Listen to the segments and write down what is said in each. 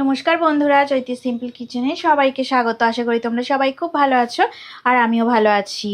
নমস্কার বন্ধুরা, চৈতি সিম্পল কিচেনে সবাইকে স্বাগত। আশা করি তোমরা সবাই খুব ভালো আছো আর আমিও ভালো আছি।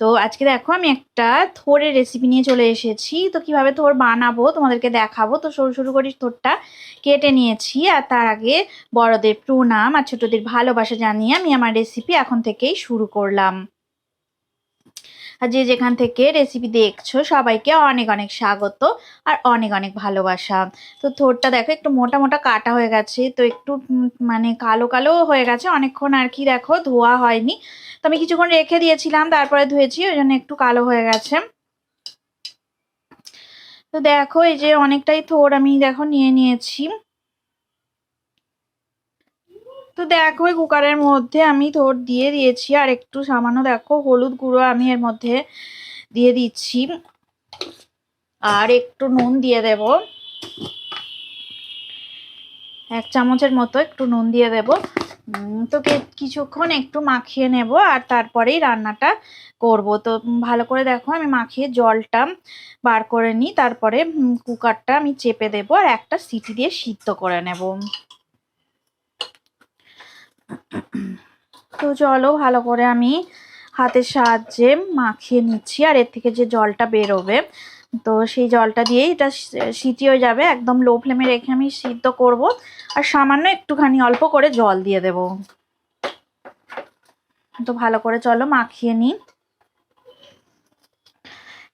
তো আজকে দেখো আমি একটা থোরের রেসিপি নিয়ে চলে এসেছি। তো কীভাবে থোর বানাবো তোমাদেরকে দেখাবো। তো সরু শুরু করে থোরটা কেটে নিয়েছি আর তার আগে বড়দের প্রণাম আর ছোটদের ভালোবাসা জানিয়ে আমি আমার রেসিপি এখন থেকেই শুরু করলাম। যে যেখান থেকে রেসিপি দেখছ, সবাইকে অনেক অনেক স্বাগত আর অনেক অনেক ভালোবাসা। তো থোরটা দেখো, একটু মোটা মোটা কাটা হয়ে গেছে, তো একটু মানে কালো কালো হয়ে গেছে। অনেকক্ষণ আর কি দেখো, ধোয়া হয়নি। তো আমি কিছুক্ষণ রেখে দিয়েছিলাম, তারপরে ধুয়েছি, ওই জন্য একটু কালো হয়ে গেছে। তো দেখো, এই যে অনেকটাই থোর আমি দেখো নিয়ে নিয়েছি। তো দেখো এই কুকারের মধ্যে আমি থোর দিয়ে দিয়েছি আর একটু সামান্য দেখো হলুদ গুঁড়ো আমি এর মধ্যে দিয়ে দিচ্ছি। আর একটু নুন দিয়ে দেব। এক চামচের মতো একটু নুন দিয়ে দেব। তো কিছুক্ষণ একটু মাখিয়ে নেব আর তারপরেই রান্নাটা করব। তো ভালো করে দেখো, আমি মাখিয়ে জলটা বার করে নিই। তারপরে কুকারটা আমি চেপে দেব আর একটা সিটি দিয়ে সিদ্ধ করে নেব। তো চলো ভালো করে আমি হাতের সাহায্যে মাখিয়ে নিচ্ছি, আর এর থেকে যে জলটা বেরোবে, তো সেই জলটা দিয়েই এটা সিটি হয়ে যাবে। একদম লো ফ্লেমে রেখে আমি সিদ্ধ করব, আর সামান্য একটুখানি অল্প করে জল দিয়ে দেব। তো ভালো করে চলো মাখিয়ে নিই।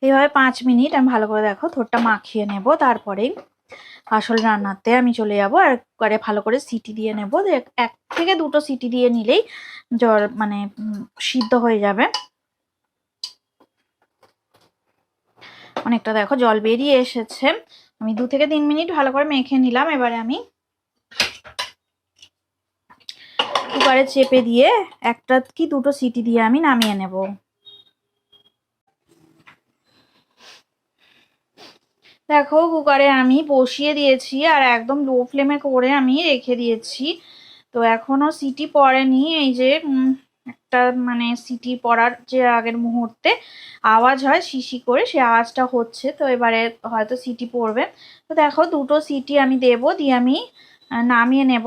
এইভাবে পাঁচ মিনিট, আমি ভালো করে দেখো থোরটা মাখিয়ে নেব, তারপরেই আসল রান্নাতে আমি চলে যাব আর করে ভালো করে সিটি দিয়ে নেব। এক থেকে দুটো সিটি দিয়ে নিলেই জল মানে সিদ্ধ হয়ে যাবে। অনেকটা দেখো জল বেরিয়ে এসেছে। আমি দু থেকে তিন মিনিট ভালো করে মেখে নিলাম এবারে আমি। কুকারে চেপে দিয়ে একটা কি দুটো সিটি দিয়ে আমি নামিয়ে নেব। দেখো কুকারে আমি বসিয়ে দিয়েছি আর একদম লো ফ্লেমে করে আমি রেখে দিয়েছি। তো এখনও সিটি পড়েনি, এই যে একটা মানে সিটি পড়ার যে আগের মুহূর্তে আওয়াজ হয় শিশি করে সে আওয়াজটা হচ্ছে, তো এবারে হয়তো সিটি পড়বে। তো দেখো দুটো সিটি আমি দেব, দিয়ে আমি নামিয়ে নেব।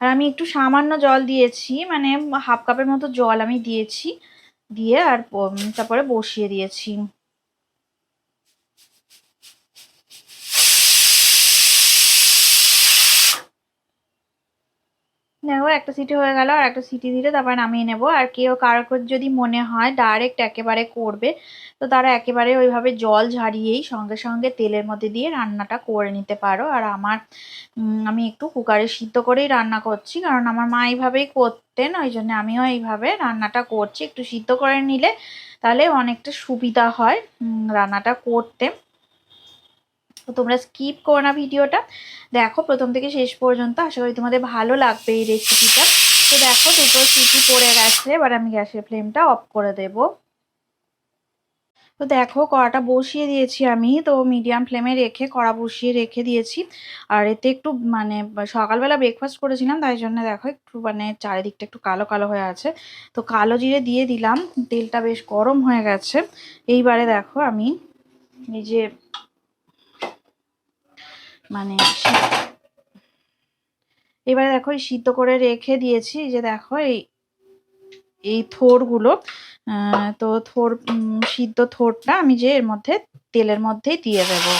আর আমি একটু সামান্য জল দিয়েছি মানে হাফ কাপের মতো জল আমি দিয়েছি, দিয়ে আর তারপরে বসিয়ে দিয়েছি। দেখো, একটা সিটি হয়ে গেল আর একটা সিটি দিলে তারপর নামিয়ে নেব। আর কেউ কারও যদি মনে হয় ডাইরেক্ট একেবারে করবে, তো তারা একেবারে ওইভাবে জল ঝারিয়েই সঙ্গে সঙ্গে তেলের মধ্যে দিয়ে রান্নাটা করে নিতে পারো। আর আমার আমি একটু কুকারে সিদ্ধ করেই রান্না করছি, কারণ আমার মা এইভাবেই করতেন, ওই জন্য আমিও এইভাবে রান্নাটা করছি। একটু সিদ্ধ করে নিলে তাহলে অনেকটা সুবিধা হয় রান্নাটা করতে। তো তোমরা স্কিপ করো না ভিডিওটা দেখো প্রথম থেকে শেষ পর্যন্ত, আশা করি তোমাদের ভালো লাগবে এই রেসিপিটা তো দেখো দুটো সিটি পড়ে গেছে, এবার আমি গ্যাসের ফ্লেমটা অফ করে দেব। তো দেখো কড়াটা বসিয়ে দিয়েছি আমি, তো মিডিয়াম ফ্লেমে রেখে কড়া বসিয়ে রেখে দিয়েছি। আর এতে একটু মানে সকালবেলা ব্রেকফাস্ট করেছিলাম, তাই জন্য দেখো একটু মানে চারিদিকটা একটু কালো কালো হয়ে আছে। তো কালো জিরে দিয়ে দিলাম, তেলটা বেশ গরম হয়ে গেছে। এইবারে দেখো আমি এই যে মানে এবারে দেখো, এই সিদ্ধ করে রেখে দিয়েছি যে দেখো, এই এই থোরগুলো। তো থোর সিদ্ধ থোরটা আমি যে এর মধ্যে তেলের মধ্যেই দিয়ে দেবো।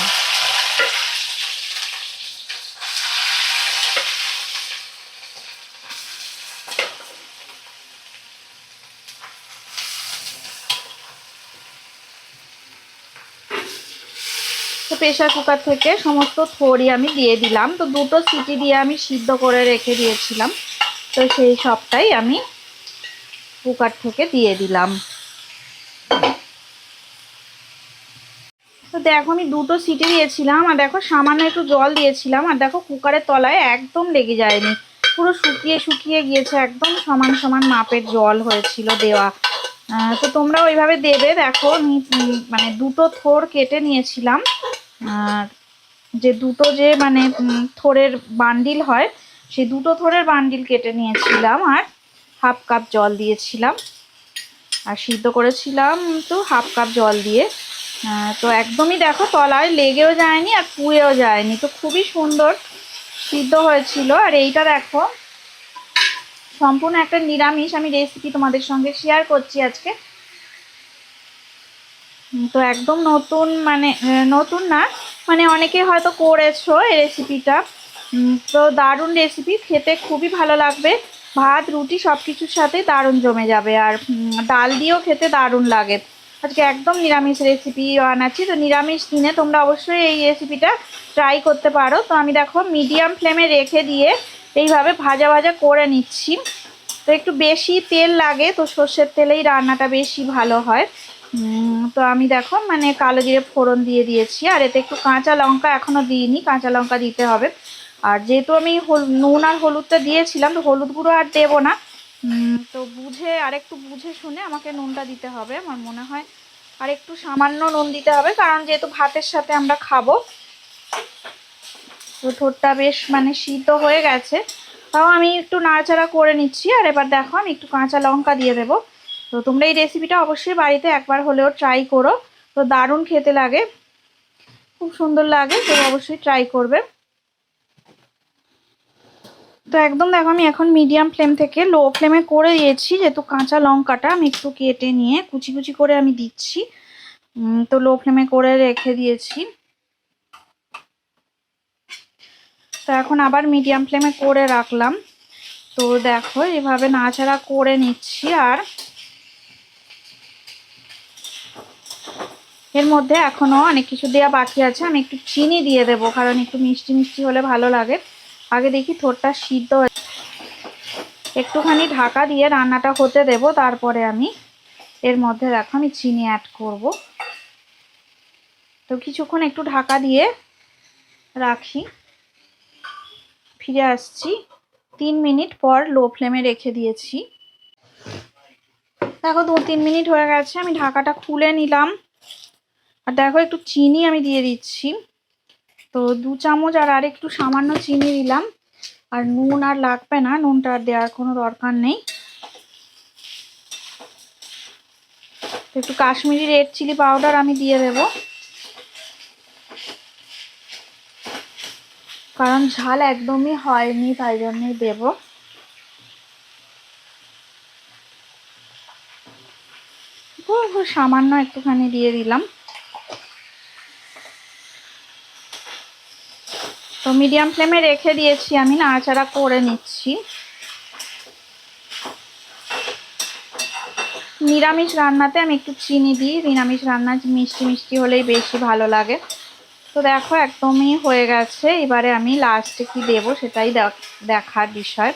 প্রেশার কুকার থেকে সমস্ত থরি আমি দিয়ে দিলাম। তো দুটো সিটি দিয়ে আমি সিদ্ধ করে রেখে দিয়েছিলাম। তো সেই সবটাই আমি কুকার থেকে দিয়ে দিলাম। তো দেখো আমি দুটো সিটি দিয়েছিলাম আর দেখো সামান্য একটু জল দিয়েছিলাম। আর দেখো কুকারের তলায় একদম লেগে যায়নি। পুরো শুকিয়ে শুকিয়ে গিয়েছে, একদম সমান সমান মাপের জল হয়েছিল দেওয়া। তো তোমরা ওইভাবে দেবে। দেখো মানে দুটো থোর কেটে নিয়েছিলাম। আর যে দুটো যে মানে থোরের বান্ডিল হয়, সেই দুটো থোরের বান্ডিল কেটে নিয়েছিলাম আর হাফ কাপ জল দিয়েছিলাম। আর সিদ্ধ করেছিলাম তো হাফ কাপ জল দিয়ে। তো একদমই দেখো তলায় লেগেও যায়নি আর পুড়েও যায়নি। তো খুবই সুন্দর সিদ্ধ হয়েছিল। আর এইটা দেখো, সম্পূর্ণ একটা নিরামিষ। আমি রেসিপি তোমাদের সঙ্গে শেয়ার করছি আজকে। তো একদম নতুন মানে নতুন না মানে অনেকে হয়তো করেছ এই রেসিপিটা তো দারুণ রেসিপি খেতে খুবই ভালো লাগবে। ভাত, রুটি সব কিছুর সাথে দারুণ জমে যাবে আর ডাল দিয়েও খেতে দারুণ লাগে। আজকে একদম নিরামিষ রেসিপি বানাচ্ছি তো নিরামিষ দিনে তোমরা অবশ্যই এই রেসিপিটা ট্রাই করতে পারো। তো আমি দেখো মিডিয়াম ফ্লেমে রেখে দিয়ে এইভাবে ভাজা ভাজা করে নিচ্ছি। তো একটু বেশি তেল লাগে, তো সর্ষের তেলেই রান্নাটা বেশি ভালো হয়। তো আমি দেখো মানে কালো জিরে ফোড়ন দিয়ে দিয়েছি, আর এতে একটু কাঁচা লঙ্কা এখনও দিইনি, কাঁচা লঙ্কা দিতে হবে। আর যেহেতু আমি নুন আর হলুদটা দিয়েছিলাম, তো হলুদ গুঁড়ো আর দেবো না। তো বুঝে, আর একটু বুঝে শুনে আমাকে নুনটা দিতে হবে, আমার মনে হয়। আর একটু সামান্য নুন দিতে হবে, কারণ যেহেতু ভাতের সাথে আমরা খাব, তো ঠোঁটটা বেশ মানে সিদ্ধ হয়ে গেছে। তাও আমি একটু নাড়াচাড়া করে নিচ্ছি, আর এবার দেখো আমি একটু কাঁচা লঙ্কা দিয়ে দেবো। তো তোমরা এই রেসিপিটা অবশ্যই বাড়িতে একবার হলেও ট্রাই করো। তো দারুণ খেতে লাগে। খুব সুন্দর লাগে, তো অবশ্যই ট্রাই করবে। তো একদম দেখো, আমি এখন মিডিয়াম ফ্লেম থেকে লো ফ্লেমে করে দিয়েছি, যেহেতু কাঁচা লঙ্কাটা আমি একটু কেটে নিয়ে কুচি কুচি করে আমি দিচ্ছি। তো লো ফ্লেমে করে রেখে দিয়েছি। তো এখন আবার মিডিয়াম ফ্লেমে করে রাখলাম। তো দেখো, এভাবে নাড়াচাড়া করে নিচ্ছি আর এর মধ্যে এখনও অনেক কিছু দেওয়া বাকি আছে। আমি একটু চিনি দিয়ে দেবো, কারণ একটু মিষ্টি মিষ্টি হলে ভালো লাগে। আগে দেখি থোরটা সিদ্ধ একটুখানি ঢাকা দিয়ে রান্নাটা হতে দেব, তারপরে আমি এর মধ্যে দেখো আমি চিনি অ্যাড করব। তো কিছুক্ষণ একটু ঢাকা দিয়ে রাখি। ফিরে আসছি। তিন মিনিট পর লো ফ্লেমে রেখে দিয়েছি। দেখো দু তিন মিনিট হয়ে গেছে, আমি ঢাকাটা খুলে নিলাম। আর দেখো একটু চিনি আমি দিয়ে দিচ্ছি। তো দু চামচ আর আর একটু সামান্য চিনি দিলাম। আর নুন আর লাগবে না, নুনটা আর দেওয়ার কোনো দরকার নেই। একটু কাশ্মীরি রেড চিলি পাউডার আমি দিয়ে দেব। কারণ ঝাল একদমই হয়নি, তাই জন্যই দেব। সামান্য একটুখানি দিয়ে দিলাম। তো মিডিয়াম ফ্লেমে রেখে দিয়েছি, আমি নাড়াচাড়া করে নিচ্ছি। নিরামিষ রান্নাতে আমি একটু চিনি দিই, নিরামিষ রান্না মিষ্টি মিষ্টি হলেই বেশি ভালো লাগে। তো দেখো, একদমই হয়ে গেছে। এবারে আমি লাস্টে কি দেব সেটাই দেখ- দেখার বিষয়।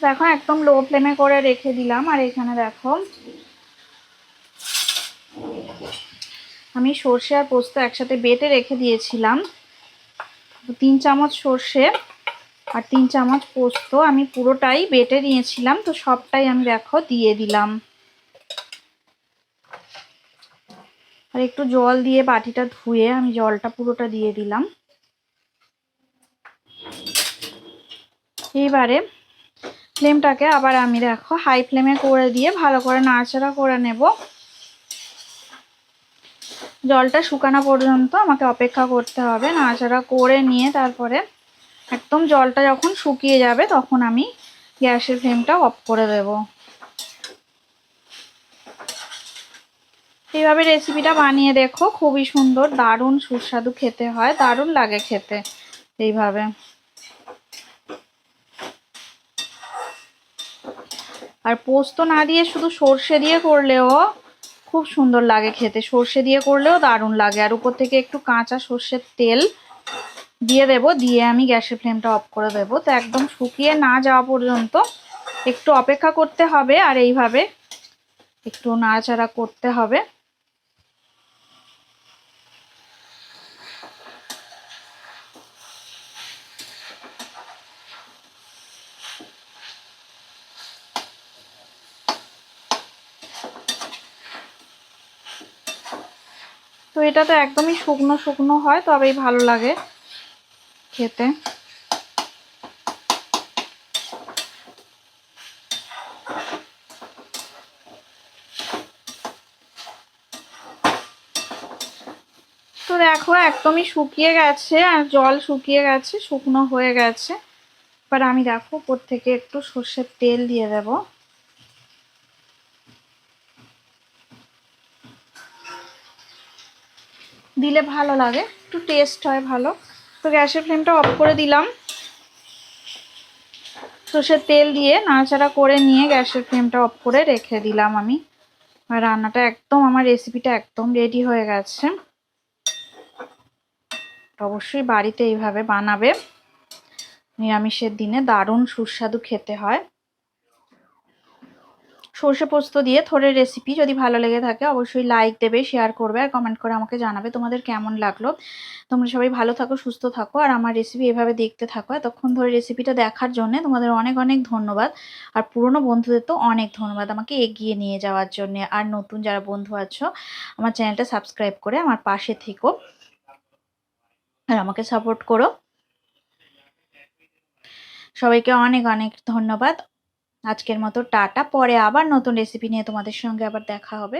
দেখো, একদম লো ফ্লেমে করে রেখে দিলাম। আর এখানে দেখো আমি সর্ষে আর পোস্ত একসাথে বেটে রেখে দিয়েছিলাম। তিন চামচ সর্ষে আর তিন চামচ পোস্ত আমি পুরোটাই বেটে নিয়েছিলাম। তো সবটাই আমি দেখো দিয়ে দিলাম। আর একটু জল দিয়ে বাটিটা ধুয়ে আমি জলটা পুরোটা দিয়ে দিলাম। এইবারে ফ্লেমটাকে আবার আমি দেখো হাই ফ্লেমে করে দিয়ে ভালো করে নাড়াচাড়া করে নেব। জলটা শুকানো পর্যন্ত আমাকে অপেক্ষা করতে হবে, নাড়াচাড়া করে নিয়ে তারপরে একদম জলটা যখন শুকিয়ে যাবে তখন আমি গ্যাসের ফ্লেমটা অফ করে দেব। এইভাবে রেসিপিটা বানিয়ে দেখো, খুবই সুন্দর, দারুণ, সুস্বাদু খেতে হয়, দারুণ লাগে খেতে এইভাবে। আর পোস্ত না দিয়ে শুধু সর্ষে দিয়ে করলেও খুব সুন্দর লাগে খেতে। সর্ষে দিয়ে করলেও দারুণ লাগে। আর উপর থেকে একটু কাঁচা সর্ষের তেল দিয়ে দেব। দিয়ে আমি গ্যাসের ফ্লেমটা অফ করে দেব। তো একদম শুকিয়ে না যাওয়া পর্যন্ত একটু অপেক্ষা করতে হবে। আর এইভাবে একটু নাড়াচাড়া করতে হবে। তো এটা তো একদমই শুকনো শুকনো হয়, তবেই ভালো লাগে খেতে। তো দেখো, একদমই শুকিয়ে গেছে, আর জল শুকিয়ে গেছে, শুকনো হয়ে গেছে। এবার আমি দেখো ওপর থেকে একটু সর্ষের তেল দিয়ে দেব। দিলে ভালো লাগে, একটু টেস্ট হয় ভালো। তো গ্যাসের ফ্লেমটা অফ করে দিলাম। সর্ষের তেল দিয়ে নাড়াচাড়া করে নিয়ে গ্যাসের ফ্লেমটা অফ করে রেখে দিলাম আমি। রান্নাটা একদম, আমার রেসিপিটা একদম রেডি হয়ে গেছে। অবশ্যই বাড়িতে এইভাবে বানাবে। নিরামিষের দিনে দারুণ সুস্বাদু খেতে হয়। সর্ষে পোস্ত দিয়ে থোড়ের রেসিপি যদি ভালো লেগে থাকে, অবশ্যই লাইক দেবে শেয়ার করবে আর কমেন্ট করে আমাকে জানাবে তোমাদের কেমন লাগল। তোমরা সবাই ভালো থাকো, সুস্থ থাকো আর আমার রেসিপি এভাবে দেখতে থাকো। এতক্ষণ ধরে রেসিপিটা দেখার জন্য তোমাদের অনেক অনেক ধন্যবাদ। আর পুরনো বন্ধুদের তো অনেক ধন্যবাদ আমাকে এগিয়ে নিয়ে যাওয়ার জন্য। আর নতুন যারা বন্ধু আছো, আমার চ্যানেলটা সাবস্ক্রাইব করে আমার পাশে থেকো। আর আমাকে সাপোর্ট করো। সবাইকে অনেক অনেক ধন্যবাদ। আজকের মতো টাটা পরে আবার নতুন রেসিপি নিয়ে তোমাদের সঙ্গে আবার দেখা হবে।